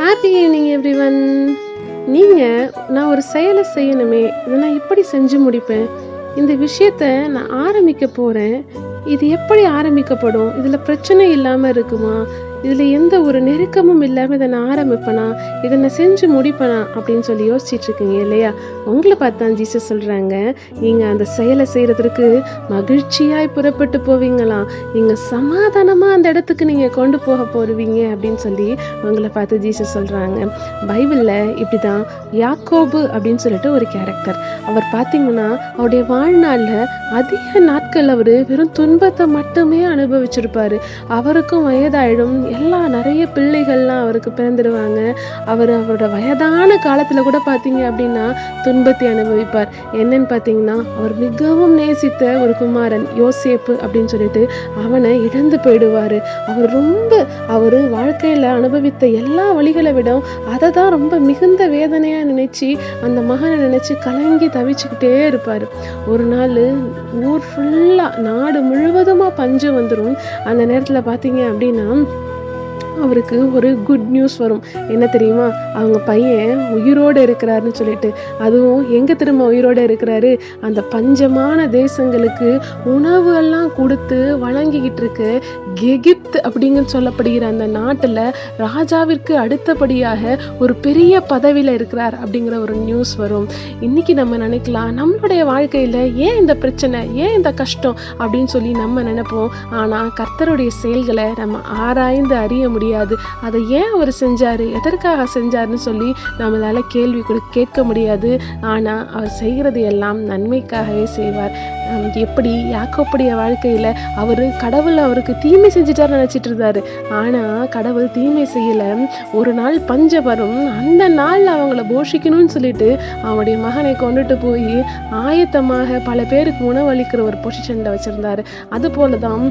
Happy evening every one நீங்கள் நான் ஒரு செயலை செய்யணுமே இதை நான் எப்படி செஞ்சு முடிப்பேன்? இந்த விஷயத்த நான் ஆரம்பிக்க போகிறேன் இது எப்படி ஆரம்பிக்கப்படும்? இதில் பிரச்சனை இல்லாமல் இருக்குமா? இதில் எந்த ஒரு நெருக்கமும் இல்லாமல் இதை நான் ஆரம்பிப்பேனா? இதை நான் செஞ்சு முடிப்பேனா? அப்படின்னு சொல்லி யோசிச்சுட்டு இருக்கீங்க இல்லையா? உங்களை பார்த்து தான் ஜீசஸ் சொல்கிறாங்க நீங்கள் அந்த செயலை செய்கிறதுக்கு மகிழ்ச்சியாய் புறப்பட்டு போவீங்களாம் நீங்கள் சமாதானமாக அந்த இடத்துக்கு நீங்கள் கொண்டு போக போடுவீங்க அப்படின்னு சொல்லி உங்களை பார்த்து ஜீசஸ் சொல்கிறாங்க பைபிளில் இப்படி தான் யாக்கோபு அப்படின்னு சொல்லிட்டு ஒரு கேரக்டர் அவர் பார்த்தீங்கன்னா அவருடைய வாழ்நாளில் அதிக நாட்கள் அவர் வெறும் துன்பத்தை மட்டுமே அனுபவிச்சிருப்பார். அவருக்கும் வயதாயிடும் எல்லா நிறைய பிள்ளைகள்லாம் அவருக்கு பிறந்துடுவாங்க அவர் அவரோட வயதான காலத்தில் கூட பார்த்தீங்க அப்படின்னா துன்பத்தை அனுபவிப்பார். என்னன்னு பார்த்தீங்கன்னா அவர் மிகவும் நேசித்த ஒரு குமாரன் யோசேப்பு அப்படின்னு சொல்லிட்டு அவனை இழந்து போயிடுவார். அவர் ரொம்ப அவர் வாழ்க்கையில் அனுபவித்த எல்லா வழிகளை விட அதை தான் ரொம்ப மிகுந்த வேதனையாக நினைச்சு அந்த மகனை நினைச்சு கலங்கி தவிச்சுக்கிட்டே இருப்பார். ஒரு நாள் ஊர் ஃபுல்லாக நாடு முழுவதுமாக பஞ்சம் வந்துடும் அந்த நேரத்தில் பார்த்தீங்க அப்படின்னா அவருக்கு ஒரு குட் நியூஸ் வரும். என்ன தெரியுமா? அவங்க பையன் உயிரோடு இருக்கிறாருன்னு சொல்லிட்டு. அதுவும் எங்கே திரும்ப உயிரோடு இருக்கிறாரு? அந்த பஞ்சமான தேசங்களுக்கு உணவு எல்லாம் கொடுத்து வழங்கிக்கிட்டு இருக்கு. எகிப்த் அப்படிங்க சொல்லப்படுகிற அந்த நாட்டில் ராஜாவிற்கு அடுத்தபடியாக ஒரு பெரிய பதவியில் இருக்கிறார் அப்படிங்கிற ஒரு நியூஸ் வரும். இன்னைக்கு நம்ம நினைக்கலாம் நம்மளுடைய வாழ்க்கையில் ஏன் இந்த பிரச்சனை ஏன் இந்த கஷ்டம் அப்படின்னு சொல்லி நம்ம நினைப்போம். ஆனால் கர்த்தருடைய செயல்களை நம்ம ஆராய்ந்து அறிய முடியும் முடியாது. அதை ஏன் அவர் செஞ்சாரு? எதற்காக செஞ்சாருன்னு சொல்லி நம்மளால கேள்வி கூட கேட்க முடியாது. ஆனால் அவர் செய்கிறது எல்லாம் நன்மைக்காகவே செய்வார். எப்படி? யாக்கோப்புடைய வாழ்க்கையில் அவர் கடவுள் அவருக்கு தீமை செஞ்சிட்டாரு நினச்சிட்டு இருந்தாரு. ஆனால் கடவுள் தீமை செய்யலை. ஒரு நாள் பஞ்சம் வரும் அந்த நாள் அவங்கள போஷிக்கணும்னு சொல்லிட்டு அவனுடைய மகனை கொண்டுட்டு போய் ஆயத்தமாக பல பேருக்கு உணவளிக்கிற ஒரு பொசிஷனில் வச்சுருந்தாரு. அதுபோல தான்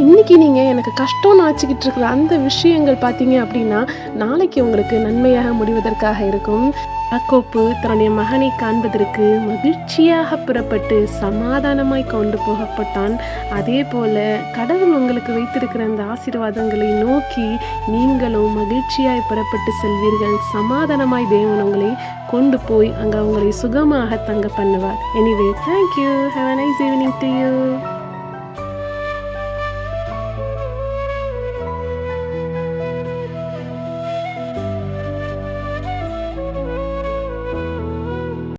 இன்னைக்கு நீங்கள் எனக்கு கஷ்டம்னு வச்சுக்கிட்டு இருக்கிற அந்த விஷயங்கள் பார்த்தீங்க அப்படின்னா நாளைக்கு உங்களுக்கு நன்மையாக முடிவதற்காக இருக்கும். யாக்கோப்பு தன்னுடைய மகனை காண்பதற்கு மகிழ்ச்சியாக புறப்பட்டு சமாதானமாய் கொண்டு போகப்பட்டான். அதே போல கடவுள் உங்களுக்கு வைத்திருக்கிற அந்த ஆசீர்வாதங்களை நோக்கி நீங்களும் மகிழ்ச்சியாய் புறப்பட்டு செல்வீர்கள். சமாதானமாய் தேவன் உங்களை கொண்டு போய் அங்கே உங்களை சுகமாக தங்க பண்ணுவார். Anyway thank you have a nice evening to you